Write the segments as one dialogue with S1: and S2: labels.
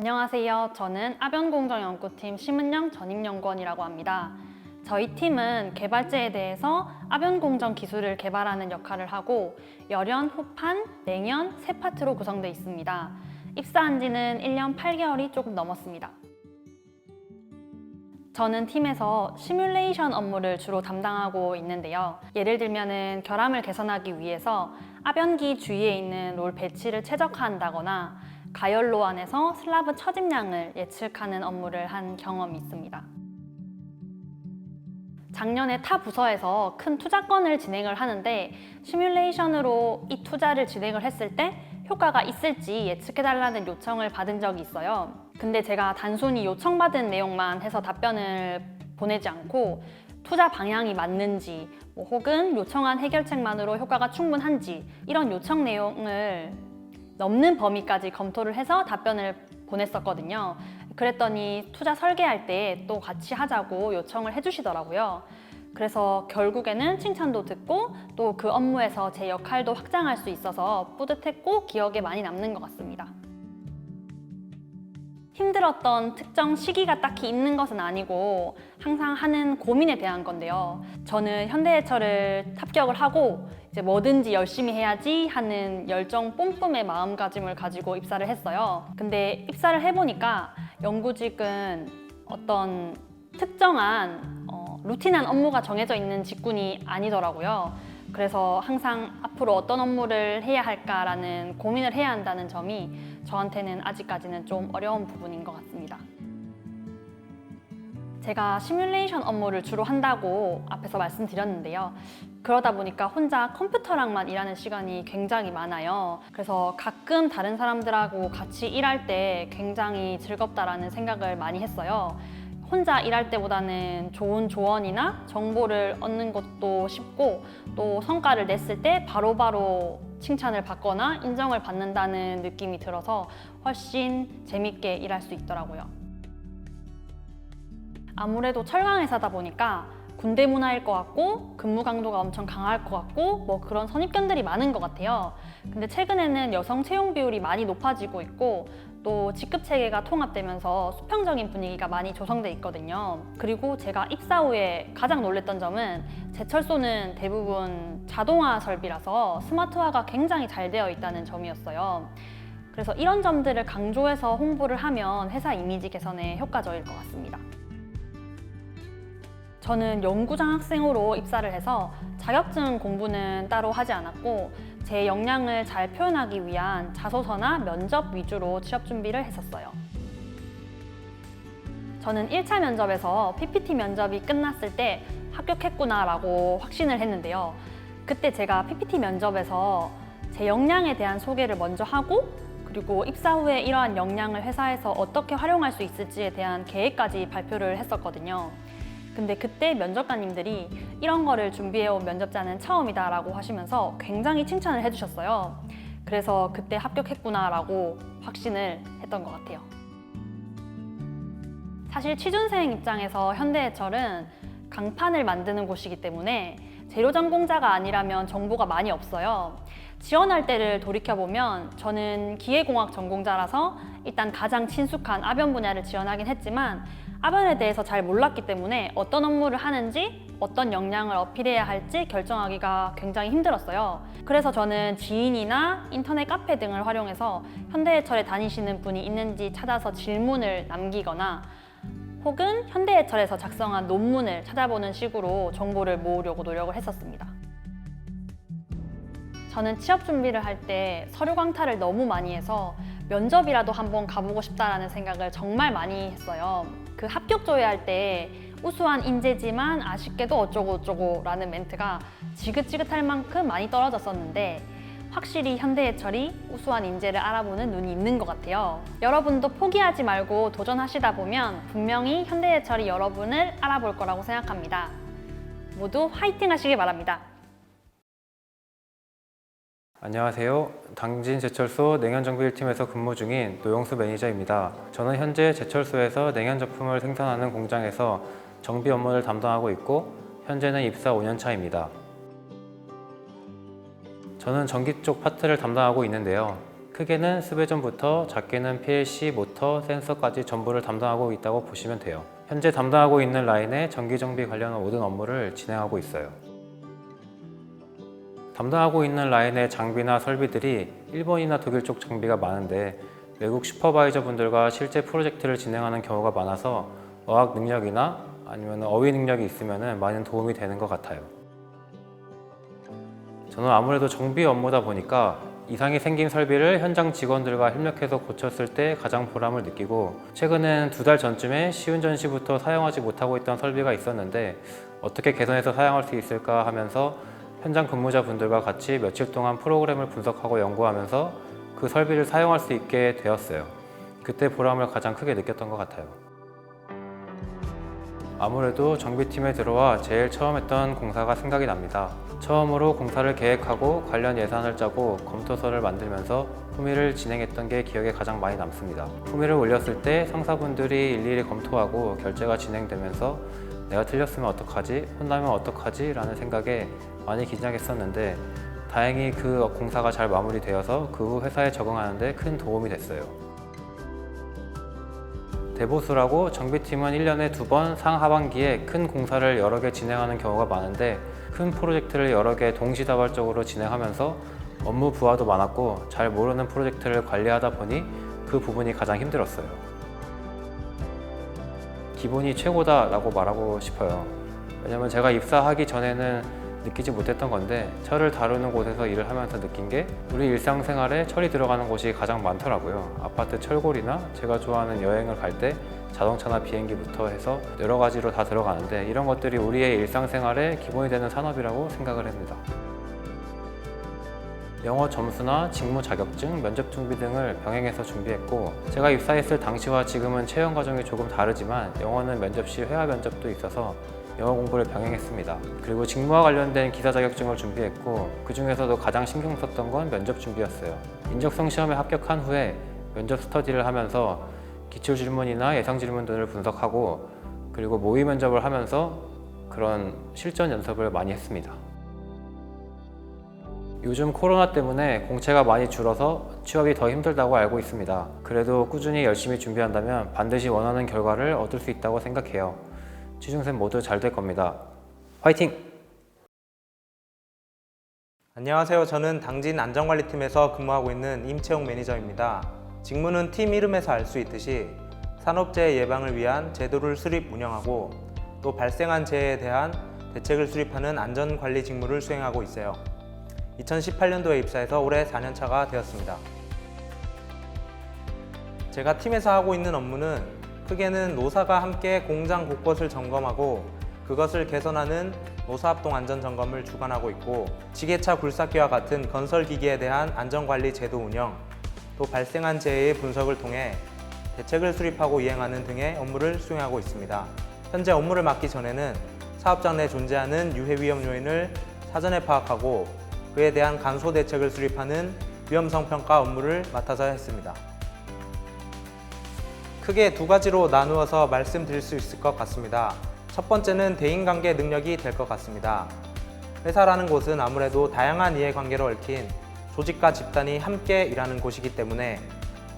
S1: 안녕하세요. 저는 아변공정연구팀 심은영 전임연구원이라고 합니다. 저희 팀은 개발제에 대해서 아변공정 기술을 개발하는 역할을 하고 열연, 후판, 냉연 세 파트로 구성되어 있습니다. 입사한 지는 1년 8개월이 조금 넘었습니다. 저는 팀에서 시뮬레이션 업무를 주로 담당하고 있는데요. 예를 들면은 결함을 개선하기 위해서 아변기 주위에 있는 롤 배치를 최적화한다거나 가열로 안에서 슬라브 처집량을 예측하는 업무를 한 경험이 있습니다. 작년에 타 부서에서 큰 투자건을 진행을 하는데 시뮬레이션으로 이 투자를 진행을 했을 때 효과가 있을지 예측해달라는 요청을 받은 적이 있어요. 근데 제가 단순히 요청받은 내용만 해서 답변을 보내지 않고 투자 방향이 맞는지 뭐 혹은 요청한 해결책만으로 효과가 충분한지 이런 요청 내용을 넘는 범위까지 검토를 해서 답변을 보냈었거든요. 그랬더니 투자 설계할 때 또 같이 하자고 요청을 해주시더라고요. 그래서 결국에는 칭찬도 듣고 또 그 업무에서 제 역할도 확장할 수 있어서 뿌듯했고 기억에 많이 남는 것 같습니다. 힘들었던 특정 시기가 딱히 있는 것은 아니고 항상 하는 고민에 대한 건데요. 저는 현대해철을 합격을 하고 이제 뭐든지 열심히 해야지 하는 열정 뿜뿜의 마음가짐을 가지고 입사를 했어요. 근데 입사를 해보니까 연구직은 어떤 특정한 어, 루틴한 업무가 정해져 있는 직군이 아니더라고요. 그래서 항상 앞으로 어떤 업무를 해야 할까라는 고민을 해야 한다는 점이 저한테는 아직까지는 좀 어려운 부분인 것 같습니다. 제가 시뮬레이션 업무를 주로 한다고 앞에서 말씀드렸는데요. 그러다 보니까 혼자 컴퓨터랑만 일하는 시간이 굉장히 많아요. 그래서 가끔 다른 사람들하고 같이 일할 때 굉장히 즐겁다라는 생각을 많이 했어요. 혼자 일할 때보다는 좋은 조언이나 정보를 얻는 것도 쉽고 또 성과를 냈을 때 바로바로 칭찬을 받거나 인정을 받는다는 느낌이 들어서 훨씬 재밌게 일할 수 있더라고요. 아무래도 철강 회사다 보니까 군대 문화일 것 같고 근무 강도가 엄청 강할 것 같고 뭐 그런 선입견들이 많은 것 같아요. 근데 최근에는 여성 채용 비율이 많이 높아지고 있고 또 직급 체계가 통합되면서 수평적인 분위기가 많이 조성돼 있거든요. 그리고 제가 입사 후에 가장 놀랬던 점은 제철소는 대부분 자동화 설비라서 스마트화가 굉장히 잘 되어 있다는 점이었어요. 그래서 이런 점들을 강조해서 홍보를 하면 회사 이미지 개선에 효과적일 것 같습니다. 저는 연구장 학생으로 입사를 해서 자격증 공부는 따로 하지 않았고 제 역량을 잘 표현하기 위한 자소서나 면접 위주로 취업 준비를 했었어요. 저는 1차 면접에서 PPT 면접이 끝났을 때 합격했구나라고 확신을 했는데요. 그때 제가 PPT 면접에서 제 역량에 대한 소개를 먼저 하고 그리고 입사 후에 이러한 역량을 회사에서 어떻게 활용할 수 있을지에 대한 계획까지 발표를 했었거든요. 근데 그때 면접관님들이 이런 거를 준비해온 면접자는 처음이다 라고 하시면서 굉장히 칭찬을 해주셨어요. 그래서 그때 합격했구나 라고 확신을 했던 것 같아요. 사실 취준생 입장에서 현대해철은 강판을 만드는 곳이기 때문에 재료 전공자가 아니라면 정보가 많이 없어요. 지원할 때를 돌이켜보면 저는 기계공학 전공자라서 일단 가장 친숙한 아변 분야를 지원하긴 했지만 아변에 대해서 잘 몰랐기 때문에 어떤 업무를 하는지 어떤 역량을 어필해야 할지 결정하기가 굉장히 힘들었어요. 그래서 저는 지인이나 인터넷 카페 등을 활용해서 현대해철에 다니시는 분이 있는지 찾아서 질문을 남기거나 혹은 현대해철에서 작성한 논문을 찾아보는 식으로 정보를 모으려고 노력을 했었습니다. 저는 취업 준비를 할 때 서류 강탈을 너무 많이 해서 면접이라도 한번 가보고 싶다라는 생각을 정말 많이 했어요. 그 합격 조회할 때 우수한 인재지만 아쉽게도 어쩌고저쩌고라는 멘트가 지긋지긋할 만큼 많이 떨어졌었는데 확실히 현대해철이 우수한 인재를 알아보는 눈이 있는 것 같아요. 여러분도 포기하지 말고 도전하시다 보면 분명히 현대해철이 여러분을 알아볼 거라고 생각합니다. 모두 화이팅 하시길 바랍니다.
S2: 안녕하세요. 당진 제철소 냉연정비 1팀에서 근무 중인 노영수 매니저입니다. 저는 현재 제철소에서 냉연 제품을 생산하는 공장에서 정비 업무를 담당하고 있고 현재는 입사 5년 차입니다. 저는 전기 쪽 파트를 담당하고 있는데요. 크게는 스배전부터 작게는 PLC, 모터, 센서까지 전부를 담당하고 있다고 보시면 돼요. 현재 담당하고 있는 라인에 전기 정비 관련 모든 업무를 진행하고 있어요. 담당하고 있는 라인의 장비나 설비들이 일본이나 독일 쪽 장비가 많은데 외국 슈퍼바이저 분들과 실제 프로젝트를 진행하는 경우가 많아서 어학 능력이나 아니면 어휘 능력이 있으면 많은 도움이 되는 것 같아요. 저는 아무래도 정비 업무다 보니까 이상이 생긴 설비를 현장 직원들과 협력해서 고쳤을 때 가장 보람을 느끼고 최근엔 두 달 전쯤에 쉬운 전시부터 사용하지 못하고 있던 설비가 있었는데 어떻게 개선해서 사용할 수 있을까 하면서 현장 근무자분들과 같이 며칠 동안 프로그램을 분석하고 연구하면서 그 설비를 사용할 수 있게 되었어요. 그때 보람을 가장 크게 느꼈던 것 같아요. 아무래도 정비팀에 들어와 제일 처음 했던 공사가 생각이 납니다. 처음으로 공사를 계획하고 관련 예산을 짜고 검토서를 만들면서 품위를 진행했던 게 기억에 가장 많이 남습니다. 품위를 올렸을 때 상사분들이 일일이 검토하고 결제가 진행되면서 내가 틀렸으면 어떡하지? 혼나면 어떡하지? 라는 생각에 많이 긴장했었는데 다행히 그 공사가 잘 마무리되어서 그 후 회사에 적응하는데 큰 도움이 됐어요. 대보수라고 정비팀은 1년에 두 번 상하반기에 큰 공사를 여러 개 진행하는 경우가 많은데 큰 프로젝트를 여러 개 동시다발적으로 진행하면서 업무 부하도 많았고 잘 모르는 프로젝트를 관리하다 보니 그 부분이 가장 힘들었어요. 기본이 최고다라고 말하고 싶어요. 왜냐면 제가 입사하기 전에는 느끼지 못했던 건데 철을 다루는 곳에서 일을 하면서 느낀 게 우리 일상생활에 철이 들어가는 곳이 가장 많더라고요. 아파트 철골이나 제가 좋아하는 여행을 갈 때 자동차나 비행기부터 해서 여러 가지로 다 들어가는데 이런 것들이 우리의 일상생활에 기본이 되는 산업이라고 생각을 합니다. 영어 점수나 직무 자격증, 면접 준비 등을 병행해서 준비했고 제가 입사했을 당시와 지금은 채용 과정이 조금 다르지만 영어는 면접 시 회화 면접도 있어서 영어 공부를 병행했습니다. 그리고 직무와 관련된 기사 자격증을 준비했고 그 중에서도 가장 신경 썼던 건 면접 준비였어요. 인적성 시험에 합격한 후에 면접 스터디를 하면서 기출 질문이나 예상 질문 등을 분석하고 그리고 모의 면접을 하면서 그런 실전 연습을 많이 했습니다. 요즘 코로나 때문에 공채가 많이 줄어서 취업이 더 힘들다고 알고 있습니다. 그래도 꾸준히 열심히 준비한다면 반드시 원하는 결과를 얻을 수 있다고 생각해요. 취중생 모두 잘 될 겁니다. 화이팅!
S3: 안녕하세요. 저는 당진 안전관리팀에서 근무하고 있는 임채용 매니저입니다. 직무는 팀 이름에서 알 수 있듯이 산업재해 예방을 위한 제도를 수립 운영하고 또 발생한 재해에 대한 대책을 수립하는 안전관리 직무를 수행하고 있어요. 2018년도에 입사해서 올해 4년차가 되었습니다. 제가 팀에서 하고 있는 업무는 크게는 노사가 함께 공장 곳곳을 점검하고 그것을 개선하는 노사합동 안전 점검을 주관하고 있고 지게차 굴삭기와 같은 건설 기기에 대한 안전관리 제도 운영, 또 발생한 재해의 분석을 통해 대책을 수립하고 이행하는 등의 업무를 수행하고 있습니다. 현재 업무를 맡기 전에는 사업장 내 존재하는 유해 위험 요인을 사전에 파악하고 그에 대한 간소 대책을 수립하는 위험성 평가 업무를 맡아서 했습니다. 크게 두 가지로 나누어서 말씀드릴 수 있을 것 같습니다. 첫 번째는 대인관계 능력이 될 것 같습니다. 회사라는 곳은 아무래도 다양한 이해관계로 얽힌 조직과 집단이 함께 일하는 곳이기 때문에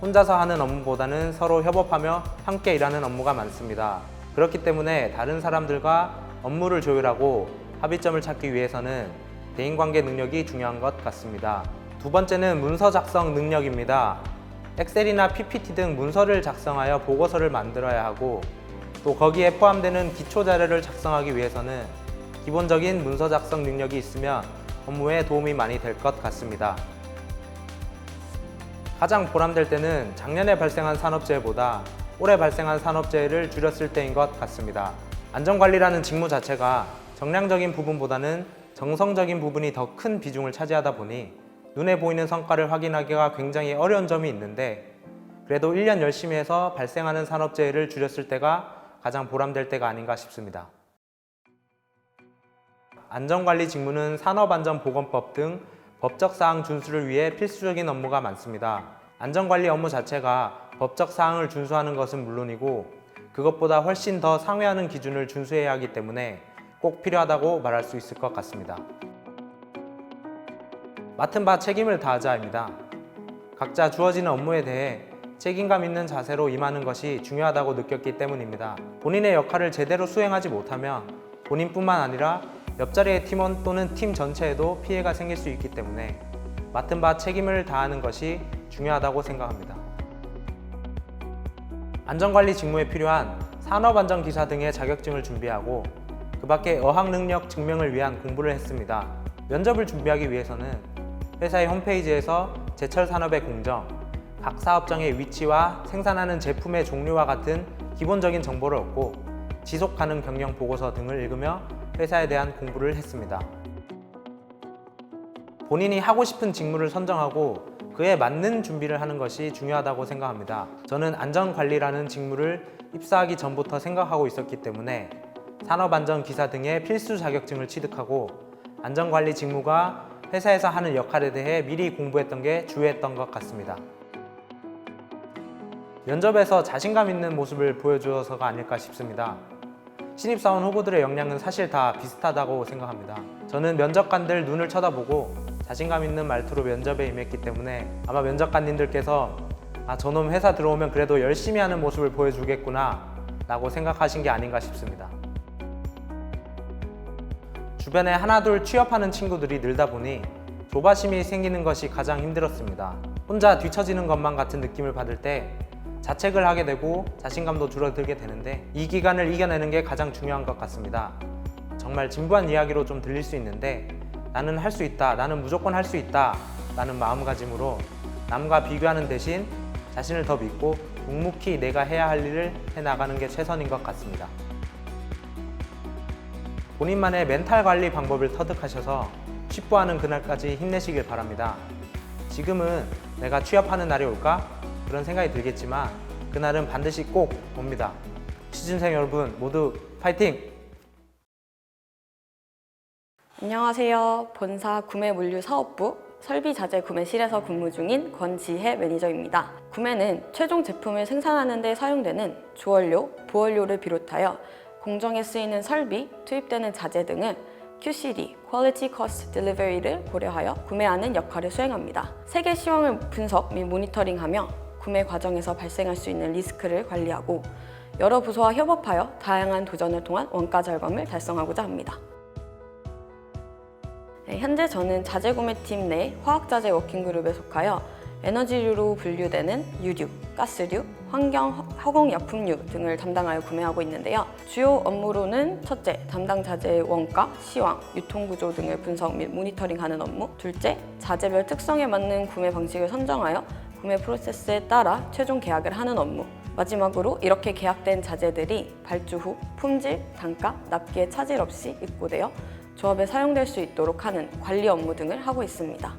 S3: 혼자서 하는 업무보다는 서로 협업하며 함께 일하는 업무가 많습니다. 그렇기 때문에 다른 사람들과 업무를 조율하고 합의점을 찾기 위해서는 대인관계 능력이 중요한 것 같습니다. 두 번째는 문서 작성 능력입니다. 엑셀이나 PPT 등 문서를 작성하여 보고서를 만들어야 하고 또 거기에 포함되는 기초 자료를 작성하기 위해서는 기본적인 문서 작성 능력이 있으면 업무에 도움이 많이 될 것 같습니다. 가장 보람될 때는 작년에 발생한 산업재해보다 올해 발생한 산업재해를 줄였을 때인 것 같습니다. 안전관리라는 직무 자체가 정량적인 부분보다는 정성적인 부분이 더 큰 비중을 차지하다 보니 눈에 보이는 성과를 확인하기가 굉장히 어려운 점이 있는데 그래도 1년 열심히 해서 발생하는 산업재해를 줄였을 때가 가장 보람될 때가 아닌가 싶습니다. 안전관리 직무는 산업안전보건법 등 법적 사항 준수를 위해 필수적인 업무가 많습니다. 안전관리 업무 자체가 법적 사항을 준수하는 것은 물론이고 그것보다 훨씬 더 상회하는 기준을 준수해야 하기 때문에 꼭 필요하다고 말할 수 있을 것 같습니다. 맡은 바 책임을 다하자입니다. 각자 주어지는 업무에 대해 책임감 있는 자세로 임하는 것이 중요하다고 느꼈기 때문입니다. 본인의 역할을 제대로 수행하지 못하면 본인뿐만 아니라 옆자리의 팀원 또는 팀 전체에도 피해가 생길 수 있기 때문에 맡은 바 책임을 다하는 것이 중요하다고 생각합니다. 안전관리 직무에 필요한 산업안전기사 등의 자격증을 준비하고 그 밖에 어학 능력 증명을 위한 공부를 했습니다. 면접을 준비하기 위해서는 회사의 홈페이지에서 제철 산업의 공정, 각 사업장의 위치와 생산하는 제품의 종류와 같은 기본적인 정보를 얻고 지속 가능 경영 보고서 등을 읽으며 회사에 대한 공부를 했습니다. 본인이 하고 싶은 직무를 선정하고 그에 맞는 준비를 하는 것이 중요하다고 생각합니다. 저는 안전관리라는 직무를 입사하기 전부터 생각하고 있었기 때문에 산업안전기사 등의 필수 자격증을 취득하고 안전관리 직무가 회사에서 하는 역할에 대해 미리 공부했던 게 주요했던 것 같습니다. 면접에서 자신감 있는 모습을 보여주어서가 아닐까 싶습니다. 신입사원 후보들의 역량은 사실 다 비슷하다고 생각합니다. 저는 면접관들 눈을 쳐다보고 자신감 있는 말투로 면접에 임했기 때문에 아마 면접관님들께서 아, 저놈 회사 들어오면 그래도 열심히 하는 모습을 보여주겠구나 라고 생각하신 게 아닌가 싶습니다. 주변에 하나둘 취업하는 친구들이 늘다 보니 조바심이 생기는 것이 가장 힘들었습니다. 혼자 뒤처지는 것만 같은 느낌을 받을 때 자책을 하게 되고 자신감도 줄어들게 되는데 이 기간을 이겨내는 게 가장 중요한 것 같습니다. 정말 진부한 이야기로 좀 들릴 수 있는데 나는 할 수 있다, 나는 무조건 할 수 있다 라는 마음가짐으로 남과 비교하는 대신 자신을 더 믿고 묵묵히 내가 해야 할 일을 해 나가는 게 최선인 것 같습니다. 본인만의 멘탈 관리 방법을 터득하셔서 취부하는 그날까지 힘내시길 바랍니다. 지금은 내가 취업하는 날이 올까? 그런 생각이 들겠지만 그날은 반드시 꼭 옵니다. 취준생 여러분 모두 파이팅!
S4: 안녕하세요. 본사 구매 물류 사업부 설비 자재 구매실에서 근무 중인 권지혜 매니저입니다. 구매는 최종 제품을 생산하는 데 사용되는 주원료, 부원료를 비롯하여 공정에 쓰이는 설비, 투입되는 자재 등을 QCD, Quality Cost Delivery를 고려하여 구매하는 역할을 수행합니다. 세계 시황을 분석 및 모니터링하며 구매 과정에서 발생할 수 있는 리스크를 관리하고 여러 부서와 협업하여 다양한 도전을 통한 원가 절감을 달성하고자 합니다. 네, 현재 저는 자재구매팀 내 화학자재 워킹그룹에 속하여 에너지류로 분류되는 유류, 가스류, 환경 허공약품류 등을 담당하여 구매하고 있는데요. 주요 업무로는 첫째, 담당 자재의 원가, 시황, 유통구조 등을 분석 및 모니터링하는 업무 둘째, 자재별 특성에 맞는 구매 방식을 선정하여 구매 프로세스에 따라 최종 계약을 하는 업무 마지막으로 이렇게 계약된 자재들이 발주 후 품질, 단가, 납기에 차질 없이 입고되어 조합에 사용될 수 있도록 하는 관리 업무 등을 하고 있습니다.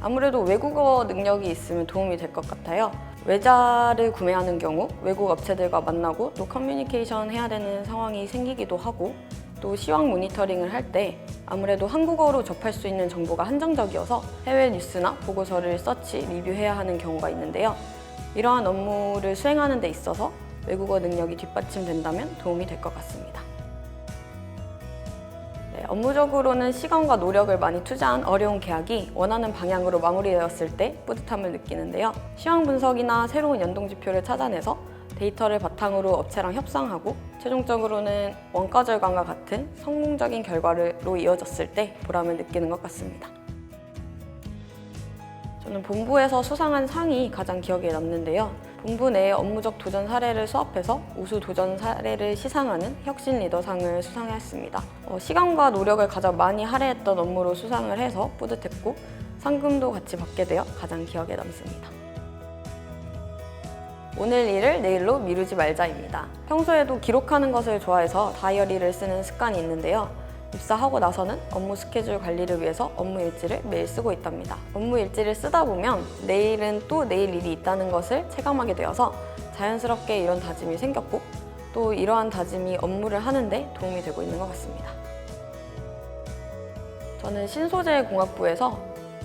S4: 아무래도 외국어 능력이 있으면 도움이 될 것 같아요. 외자를 구매하는 경우 외국 업체들과 만나고 또 커뮤니케이션 해야 되는 상황이 생기기도 하고 또 시황 모니터링을 할 때 아무래도 한국어로 접할 수 있는 정보가 한정적이어서 해외 뉴스나 보고서를 서치, 리뷰해야 하는 경우가 있는데요. 이러한 업무를 수행하는 데 있어서 외국어 능력이 뒷받침된다면 도움이 될 것 같습니다. 네, 업무적으로는 시간과 노력을 많이 투자한 어려운 계약이 원하는 방향으로 마무리되었을 때 뿌듯함을 느끼는데요. 시황 분석이나 새로운 연동 지표를 찾아내서 데이터를 바탕으로 업체랑 협상하고 최종적으로는 원가 절감과 같은 성공적인 결과로 이어졌을 때 보람을 느끼는 것 같습니다. 저는 본부에서 수상한 상이 가장 기억에 남는데요. 본부 내 업무적 도전 사례를 수합해서 우수 도전 사례를 시상하는 혁신 리더상을 수상했습니다. 어, 시간과 노력을 가장 많이 할애했던 업무로 수상을 해서 뿌듯했고 상금도 같이 받게 되어 가장 기억에 남습니다. 오늘 일을 내일로 미루지 말자입니다. 평소에도 기록하는 것을 좋아해서 다이어리를 쓰는 습관이 있는데요. 입사하고 나서는 업무 스케줄 관리를 위해서 업무 일지를 매일 쓰고 있답니다. 업무 일지를 쓰다 보면 내일은 또 내일 일이 있다는 것을 체감하게 되어서 자연스럽게 이런 다짐이 생겼고 또 이러한 다짐이 업무를 하는데 도움이 되고 있는 것 같습니다. 저는 신소재공학부에서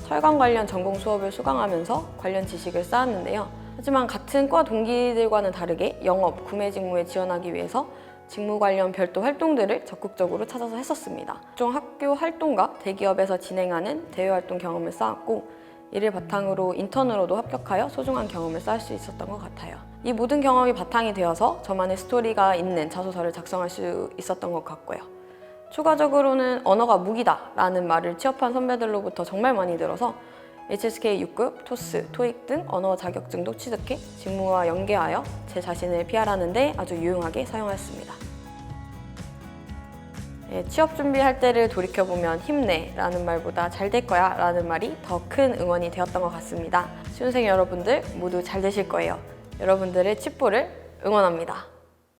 S4: 철강 관련 전공 수업을 수강하면서 관련 지식을 쌓았는데요. 하지만 같은 과 동기들과는 다르게 영업, 구매 직무에 지원하기 위해서 직무 관련 별도 활동들을 적극적으로 찾아서 했었습니다. 종 학교 활동과 대기업에서 진행하는 대외 활동 경험을 쌓았고 이를 바탕으로 인턴으로도 합격하여 소중한 경험을 쌓을 수 있었던 것 같아요. 이 모든 경험이 바탕이 되어서 저만의 스토리가 있는 자소서를 작성할 수 있었던 것 같고요. 추가적으로는 언어가 무기다 라는 말을 취업한 선배들로부터 정말 많이 들어서 HSK 6급, 토스, 토익 등 언어 자격증도 취득해 직무와 연계하여 제 자신을 PR하는 데 아주 유용하게 사용하였습니다. 예, 취업 준비할 때를 돌이켜보면 힘내 라는 말보다 잘 될 거야 라는 말이 더 큰 응원이 되었던 것 같습니다. 수험생 여러분들 모두 잘 되실 거예요. 여러분들의 칩보를 응원합니다.